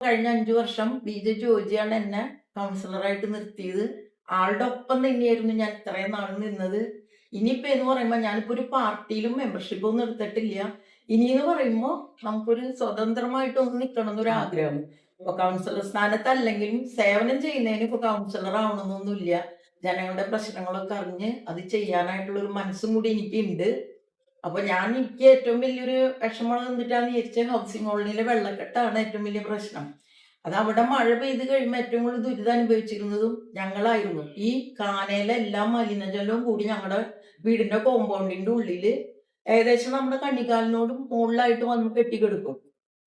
കഴിഞ്ഞ അഞ്ചു വർഷം B J ജോജിയാണ് എന്നെ കൗൺസിലറായിട്ട് നിർത്തിയത്. ആളുടെ ഒപ്പം തന്നെയായിരുന്നു ഞാൻ ഇത്രയും നാൾ നിന്നത്. ഇനിയിപ്പോ എന്ന് പറയുമ്പോൾ ഞാനിപ്പോ ഒരു പാർട്ടിയിലും മെമ്പർഷിപ്പ് ഒന്നും എടുത്തിട്ടില്ല. ഇനി എന്ന് പറയുമ്പോൾ നമുക്കൊരു സ്വതന്ത്രമായിട്ട് ഒന്ന് നിൽക്കണം എന്നൊരു ആഗ്രഹം. ഇപ്പൊ കൗൺസിലർ സ്ഥാനത്തല്ലെങ്കിലും സേവനം ചെയ്യുന്നതിന് ഇപ്പൊ കൗൺസിലർ ആവണമെന്നൊന്നുമില്ല. ജനങ്ങളുടെ പ്രശ്നങ്ങളൊക്കെ അറിഞ്ഞ് അത് ചെയ്യാനായിട്ടുള്ള ഒരു മനസ്സും കൂടി എനിക്കുണ്ട്. അപ്പൊ ഞാൻ എനിക്ക് ഏറ്റവും വലിയൊരു വിഷമം എന്നിട്ടാന്ന് വിചാരിച്ച ഹൗസിംഗ് കോളനിയിലെ വെള്ളക്കെട്ടാണ് ഏറ്റവും വലിയ പ്രശ്നം. അത് അവിടെ മഴ പെയ്ത് കഴിയുമ്പോൾ ഏറ്റവും കൂടുതൽ ദുരിതം അനുഭവിച്ചിരുന്നതും ഞങ്ങളായിരുന്നു. ഈ കാനയിലെ എല്ലാ മലിനജലവും കൂടി ഞങ്ങളുടെ വീടിന്റെ കോമ്പൗണ്ടിന്റെ ഉള്ളിൽ ഏകദേശം നമ്മുടെ കണ്ണിക്കാലിനോടും മുകളിലായിട്ട് വന്ന് കെട്ടിക്കെടുക്കും.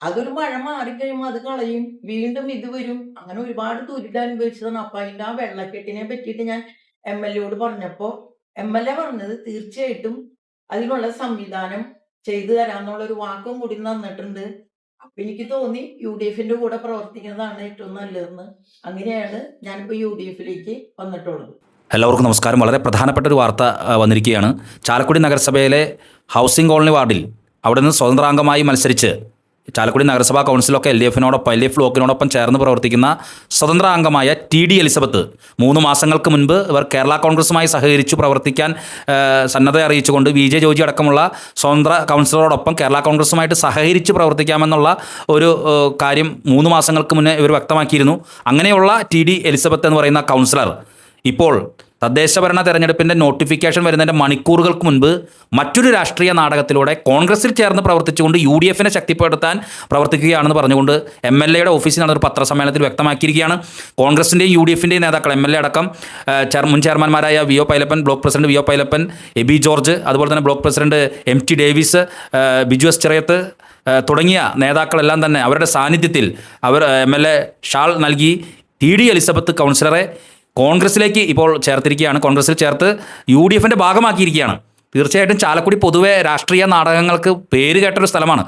അതൊരു മഴ മാറിക്കഴിയുമ്പോൾ അത് കളയും വീണ്ടും ഇത് വരും. അങ്ങനെ ഒരുപാട് ദുരിതം അനുഭവിച്ചതാണ്. അപ്പൊ അതിന്റെ ആ വെള്ളക്കെട്ടിനെ പറ്റിയിട്ട് ഞാൻ എം എൽ എയോട് പറഞ്ഞപ്പോ എം എൽ എ പറഞ്ഞത് തീർച്ചയായിട്ടും അതിനുള്ള സംവിധാനം ചെയ്തു തരാന്നുള്ള ഒരു വാക്കും കൂടി തന്നിട്ടുണ്ട്. അപ്പൊ എനിക്ക് തോന്നി യു ഡി എഫിന്റെ കൂടെ പ്രവർത്തിക്കുന്നതാണ് ഏറ്റവും നല്ലതെന്ന്. അങ്ങനെയാണ് ഞാനിപ്പോ യു ഡി എഫിലേക്ക് വന്നിട്ടുള്ളത്. എല്ലാവർക്കും നമസ്കാരം. വളരെ പ്രധാനപ്പെട്ട ഒരു വാർത്ത വന്നിരിക്കുകയാണ്. ചാലക്കുടി നഗരസഭയിലെ ഹൗസിംഗ് കോളനി വാർഡിൽ അവിടെ നിന്ന് സ്വതന്ത്രാംഗമായി മത്സരിച്ച് ചാലക്കുടി നഗരസഭാ കൗൺസിലൊക്കെ എൽ ഡി എഫിനോടൊപ്പം എൽ ഡി എഫ് ബ്ലോക്കിനോടൊപ്പം ചേർന്ന് പ്രവർത്തിക്കുന്ന സ്വതന്ത്ര അംഗമായ ടി ഡി എലിസബത്ത് മൂന്ന് മാസങ്ങൾക്ക് മുൻപ് ഇവർ കേരള കോൺഗ്രസുമായി സഹകരിച്ചു പ്രവർത്തിക്കാൻ സന്നദ്ധ അറിയിച്ചുകൊണ്ട് വി ജെ ജോജി അടക്കമുള്ള സ്വതന്ത്ര കൗൺസിലറോടൊപ്പം കേരള കോൺഗ്രസുമായിട്ട് സഹകരിച്ച് പ്രവർത്തിക്കാമെന്നുള്ള ഒരു കാര്യം മൂന്ന് മാസങ്ങൾക്ക് മുന്നേ ഇവർ വ്യക്തമാക്കിയിരുന്നു. അങ്ങനെയുള്ള ടി ഡി എലിസബത്ത് എന്ന് പറയുന്ന കൗൺസിലർ ഇപ്പോൾ തദ്ദേശഭരണ തെരഞ്ഞെടുപ്പിന്റെ നോട്ടിഫിക്കേഷൻ വരുന്നതിന്റെ മണിക്കൂറുകൾക്ക് മുൻപ് മറ്റൊരു രാഷ്ട്രീയ നാടകത്തിലൂടെ കോൺഗ്രസിൽ ചേർന്ന് പ്രവർത്തിച്ചുകൊണ്ട് യു ഡി എഫിനെ ശക്തിപ്പെടുത്താൻ പ്രവർത്തിക്കുകയാണെന്ന് പറഞ്ഞുകൊണ്ട് എം എൽ എയുടെ ഓഫീസിൽ നടന്ന ഒരു പത്രസമ്മേളനത്തിൽ വ്യക്തമാക്കിയിരിക്കുകയാണ്. കോൺഗ്രസിന്റെയും യു ഡി എഫിന്റെയും നേതാക്കൾ എം എൽ എ അടക്കം മുൻ ചെയർമാൻമാരായ V O Pailappan block president V O Pailappan A B George അതുപോലെ തന്നെ block president M T Davis Biju S Cheriyath തുടങ്ങിയ നേതാക്കളെല്ലാം തന്നെ അവരുടെ സാന്നിധ്യത്തിൽ അവർ എം എൽ എ ഷാൾ നൽകി. ടി ഡി എലിസബത്ത് കൗൺസിലറെ കോൺഗ്രസിലേക്ക് ഇപ്പോൾ ചേർത്തിരിക്കുകയാണ്. കോൺഗ്രസിൽ ചേർത്ത് യു ഡി എഫിന്റെ ഭാഗമാക്കിയിരിക്കുകയാണ്. തീർച്ചയായിട്ടും ചാലക്കുടി പൊതുവെ രാഷ്ട്രീയ നാടകങ്ങൾക്ക് പേര് കേട്ടൊരു സ്ഥലമാണ്.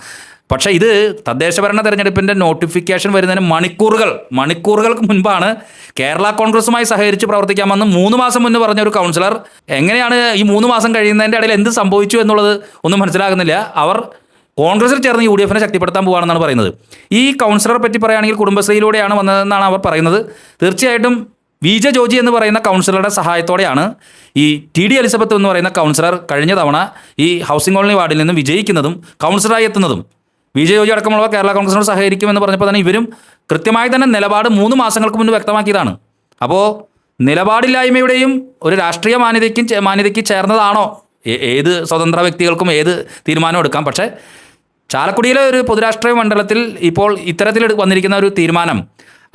പക്ഷേ ഇത് തദ്ദേശഭരണ തെരഞ്ഞെടുപ്പിന്റെ നോട്ടിഫിക്കേഷൻ വരുന്നതിന് മണിക്കൂറുകൾ മണിക്കൂറുകൾക്ക് മുൻപാണ് കേരള കോൺഗ്രസുമായി സഹകരിച്ച് പ്രവർത്തിക്കാമെന്ന് മൂന്ന് മാസം മുന്നേ പറഞ്ഞ ഒരു കൗൺസിലർ എങ്ങനെയാണ് ഈ മൂന്ന് മാസം കഴിയുന്നതിന്റെ ഇടയിൽ എന്ത് സംഭവിച്ചു എന്നുള്ളത് ഒന്നും മനസ്സിലാകുന്നില്ല. അവർ കോൺഗ്രസിൽ ചേർന്ന് യു ഡി എഫിനെ ശക്തിപ്പെടുത്താൻ പോകുകയാണെന്നാണ് പറയുന്നത്. ഈ കൗൺസിലറെ പറ്റി പറയുകയാണെങ്കിൽ കുടുംബശ്രീയിലൂടെയാണ് വന്നതെന്നാണ് അവർ പറയുന്നത്. തീർച്ചയായിട്ടും വി ജെ ജോജി എന്ന് പറയുന്ന കൗൺസിലറുടെ സഹായത്തോടെയാണ് ഈ ടി ഡി എലിസബത്ത് എന്ന് പറയുന്ന കൗൺസിലർ കഴിഞ്ഞ തവണ ഈ ഹൗസിംഗ് കോളനി വാർഡിൽ നിന്നും വിജയിക്കുന്നതും കൗൺസിലറായി എത്തുന്നതും. വി ജെ ജോജി അടക്കമുള്ള കേരള കോൺഗ്രസിനോട് സഹകരിക്കുമെന്ന് പറഞ്ഞപ്പോൾ തന്നെ ഇവരും കൃത്യമായി തന്നെ നിലപാട് മൂന്ന് മാസങ്ങൾക്ക് മുൻപ് വ്യക്തമാക്കിയതാണ്. അപ്പോൾ നിലപാടില്ലായ്മയുടെയും ഒരു രാഷ്ട്രീയ മാന്യതയ്ക്കും മാന്യതയ്ക്ക് ചേർന്നതാണോ? ഏത് സ്വതന്ത്ര വ്യക്തികൾക്കും ഏത് തീരുമാനം എടുക്കാം? പക്ഷേ ചാലക്കുടിയിലെ ഒരു പൊതുരാഷ്ട്രീയ മണ്ഡലത്തിൽ ഇപ്പോൾ ഇത്തരത്തിൽ വന്നിരിക്കുന്ന ഒരു തീരുമാനം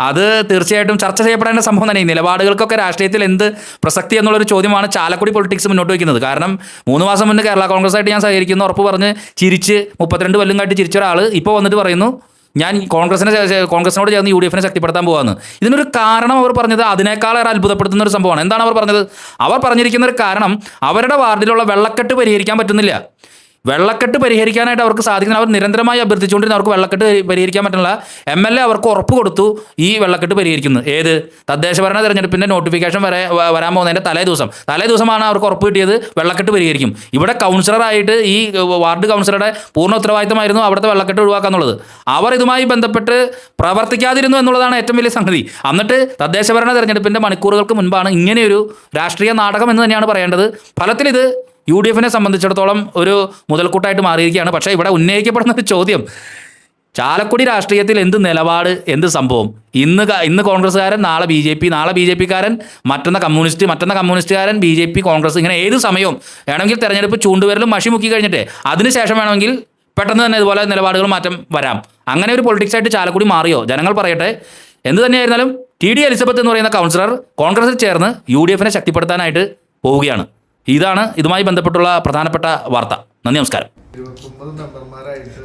അത് തീർച്ചയായിട്ടും ചർച്ച ചെയ്യപ്പെടേണ്ട സംഭവം തന്നെ ഈ നിലപാടുകൾക്കൊക്കെ രാഷ്ട്രീയത്തിൽ എന്ത് പ്രസക്തി എന്നുള്ളൊരു ചോദ്യമാണ് ചാലക്കുടി പൊളിറ്റിക്സ് മുന്നോട്ട് വയ്ക്കുന്നത്. കാരണം മൂന്ന് മാസം മുന്നേ കേരള കോൺഗ്രസ്സായിട്ട് ഞാൻ സഹകരിക്കുന്നു ഉറപ്പ് പറഞ്ഞ് ചിരിച്ച് മുപ്പത്തിരണ്ട് കൊല്ലം കാട്ടി ചിരിച്ച ഒരാൾ ഇപ്പോൾ വന്നിട്ട് പറയുന്നു ഞാൻ കോൺഗ്രസിനെ കോൺഗ്രസിനോട് ചേർന്ന് യു ഡി എഫിനെ ശക്തിപ്പെടുത്താൻ പോകാമെന്ന് ഇതിനൊരു കാരണം അവർ പറഞ്ഞത് അതിനേക്കാളേറെ അത്ഭുതപ്പെടുത്തുന്ന ഒരു സംഭവമാണ്. എന്താണ് അവർ പറഞ്ഞത്? അവർ പറഞ്ഞിരിക്കുന്ന ഒരു കാരണം അവരുടെ വാർഡിലുള്ള വെള്ളക്കെട്ട് പരിഹരിക്കാൻ പറ്റുന്നില്ല. വെള്ളക്കെട്ട് പരിഹരിക്കാനായിട്ട് അവർക്ക് സാധിക്കുന്ന അവർ നിരന്തരമായി അഭ്യർത്ഥിച്ചുകൊണ്ടിരുന്ന അവർക്ക് വെള്ളക്കെട്ട് പരിഹരിക്കാൻ പറ്റുന്നില്ല. എം എൽ എ അവർക്ക് ഉറപ്പ് കൊടുത്തു ഈ വെള്ളക്കെട്ട് പരിഹരിക്കുന്നു. ഏത്? തദ്ദേശഭരണ തെരഞ്ഞെടുപ്പിന്റെ നോട്ടിഫിക്കേഷൻ വരെ വരാൻ പോകുന്നതിന്റെ തലേ ദിവസം തലേ ദിവസമാണ് അവർക്ക് ഉറപ്പ് കിട്ടിയത് വെള്ളക്കെട്ട് പരിഹരിക്കും. ഇവിടെ കൗൺസിലറായിട്ട് ഈ വാർഡ് കൗൺസിലറുടെ പൂർണ ഉത്തരവാദിത്തമായിരുന്നു അവിടുത്തെ വെള്ളക്കെട്ട് ഒഴിവാക്കാന്നുള്ളത് അവർ ഇതുമായി ബന്ധപ്പെട്ട് പ്രവർത്തിക്കാതിരുന്നു എന്നുള്ളതാണ് ഏറ്റവും വലിയ സംഗതി. എന്നിട്ട് തദ്ദേശഭരണ തെരഞ്ഞെടുപ്പിന്റെ മണിക്കൂറുകൾക്ക് മുൻപാണ് ഇങ്ങനെയൊരു രാഷ്ട്രീയ നാടകം എന്ന് തന്നെയാണ് പറയേണ്ടത്. ഫലത്തിൽ ഇത് യു ഡി എഫിനെ സംബന്ധിച്ചിടത്തോളം ഒരു മുതൽക്കൂട്ടായിട്ട് മാറിയിരിക്കുകയാണ്. പക്ഷേ ഇവിടെ ഉന്നയിക്കപ്പെടുന്ന ഒരു ചോദ്യം. ചാലക്കുടി രാഷ്ട്രീയത്തിൽ എന്ത് നിലപാട് എന്ത് സംഭവം? ഇന്ന് ഇന്ന് കോൺഗ്രസ്സുകാരൻ നാളെ ബി ജെ പി നാളെ ബി ജെ പിക്കാരൻ മറ്റന്ന കമ്മ്യൂണിസ്റ്റ് മറ്റന്ന കമ്മ്യൂണിസ്റ്റുകാരൻ ബി ജെ പി കോൺഗ്രസ് ഇങ്ങനെ ഏത് സമയവും വേണമെങ്കിൽ തെരഞ്ഞെടുപ്പ് ചൂണ്ടുവരലും മഷി മുക്കി കഴിഞ്ഞിട്ട് അതിനുശേഷം വേണമെങ്കിൽ പെട്ടെന്ന് തന്നെ ഇതുപോലെ നിലപാടുകൾ മാറ്റം വരാം. അങ്ങനെ ഒരു പൊളിറ്റിക്സ് ആയിട്ട് ചാലക്കുടി മാറിയോ? ജനങ്ങൾ പറയട്ടെ. എന്ത് തന്നെയായിരുന്നാലും ടി ഡി എലിസബത്ത് എന്ന് പറയുന്ന കൗൺസിലർ കോൺഗ്രസിൽ ചേർന്ന് യു ഡി എഫിനെ ശക്തിപ്പെടുത്താനായിട്ട് പോവുകയാണ്. ഇതാണ് ഇതുമായി ബന്ധപ്പെട്ടുള്ള പ്രധാനപ്പെട്ട വാർത്ത. നന്ദി നമസ്കാരം. ഇരുപത്തൊമ്പത് മെമ്പർമാരായിട്ട്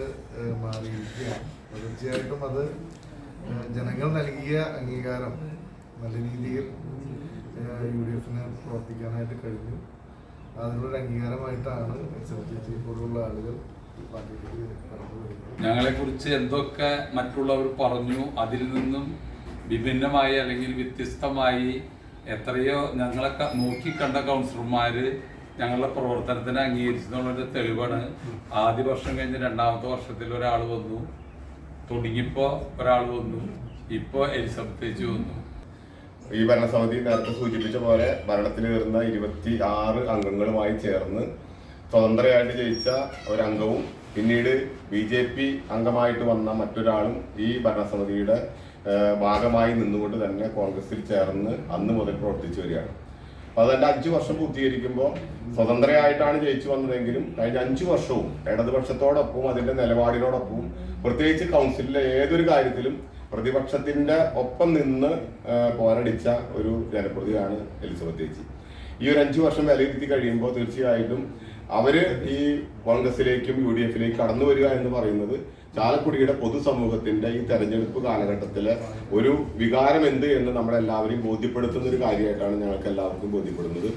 മാറിയിരിക്കുകയാണ്. തീർച്ചയായിട്ടും അത് ജനങ്ങൾ നൽകിയ അംഗീകാരം നല്ല രീതിയിൽ യു ഡി എഫിന് പ്രവർത്തിക്കാനായിട്ട് കഴിഞ്ഞു. അതിനുള്ളൊരു അംഗീകാരമായിട്ടാണ് ചേച്ചി പോലുള്ള ആളുകൾ ഞങ്ങളെക്കുറിച്ച് എന്തൊക്കെ മറ്റുള്ളവർ പറഞ്ഞു? അതിൽ നിന്നും വിഭിന്നമായി അല്ലെങ്കിൽ വ്യത്യസ്തമായി എത്രയോ ഞങ്ങളൊക്കെ നോക്കിക്കണ്ട കൗൺസിലർമാര് ഞങ്ങളുടെ പ്രവർത്തനത്തിന് അംഗീകരിച്ചെന്നുള്ളൊരു തെളിവാണ്. ആദ്യ വർഷം കഴിഞ്ഞ് രണ്ടാമത്തെ വർഷത്തിൽ ഒരാൾ വന്നു. തുടങ്ങിയപ്പോൾ ഒരാൾ വന്നു. ഇപ്പോൾ എലിസബത്ത് വന്നു. ഈ ഭരണസമിതി നേരത്തെ സൂചിപ്പിച്ച പോലെ ഭരണത്തിൽ വരുന്ന ഇരുപത്തി ആറ് അംഗങ്ങളുമായി ചേർന്ന് സ്വതന്ത്രയായിട്ട് ജയിച്ച ഒരംഗവും പിന്നീട് ബി ജെ പി അംഗമായിട്ട് വന്ന മറ്റൊരാളും ഈ ഭരണസമിതിയുടെ ഭാഗമായി നിന്നുകൊണ്ട് തന്നെ കോൺഗ്രസിൽ ചേർന്ന് അന്ന് മുതൽ പ്രവർത്തിച്ചു വരികയാണ്. അപ്പൊ അതിന്റെ അഞ്ചു വർഷം പൂർത്തീകരിക്കുമ്പോൾ സ്വതന്ത്രയായിട്ടാണ് ജയിച്ചു വന്നതെങ്കിലും കഴിഞ്ഞ അഞ്ചു വർഷവും ഇടതുപക്ഷത്തോടൊപ്പം അതിന്റെ നിലപാടിനോടൊപ്പം പ്രത്യേകിച്ച് കൗൺസിലിലെ ഏതൊരു കാര്യത്തിലും പ്രതിപക്ഷത്തിന്റെ ഒപ്പം നിന്ന് പോരടിച്ച ഒരു ജനപ്രതിയാണ് എലിസബത്ത് ചേച്ചി. ഈ ഒരു അഞ്ചു വർഷം വിലയിരുത്തി കഴിയുമ്പോൾ തീർച്ചയായിട്ടും അവർ ഈ കോൺഗ്രസിലേക്കും യു ഡി എഫിലേക്കും കടന്നു വരിക എന്ന് പറയുന്നത് ചാലക്കുടിയുടെ പൊതുസമൂഹത്തിന്റെ ഈ തെരഞ്ഞെടുപ്പ് കാലഘട്ടത്തിലെ ഒരു വികാരം എന്ത് എന്ന് നമ്മളെല്ലാവരെയും ബോധ്യപ്പെടുത്തുന്ന ഒരു കാര്യമായിട്ടാണ് ഞങ്ങൾക്ക് എല്ലാവർക്കും ബോധ്യപ്പെടുന്നത്.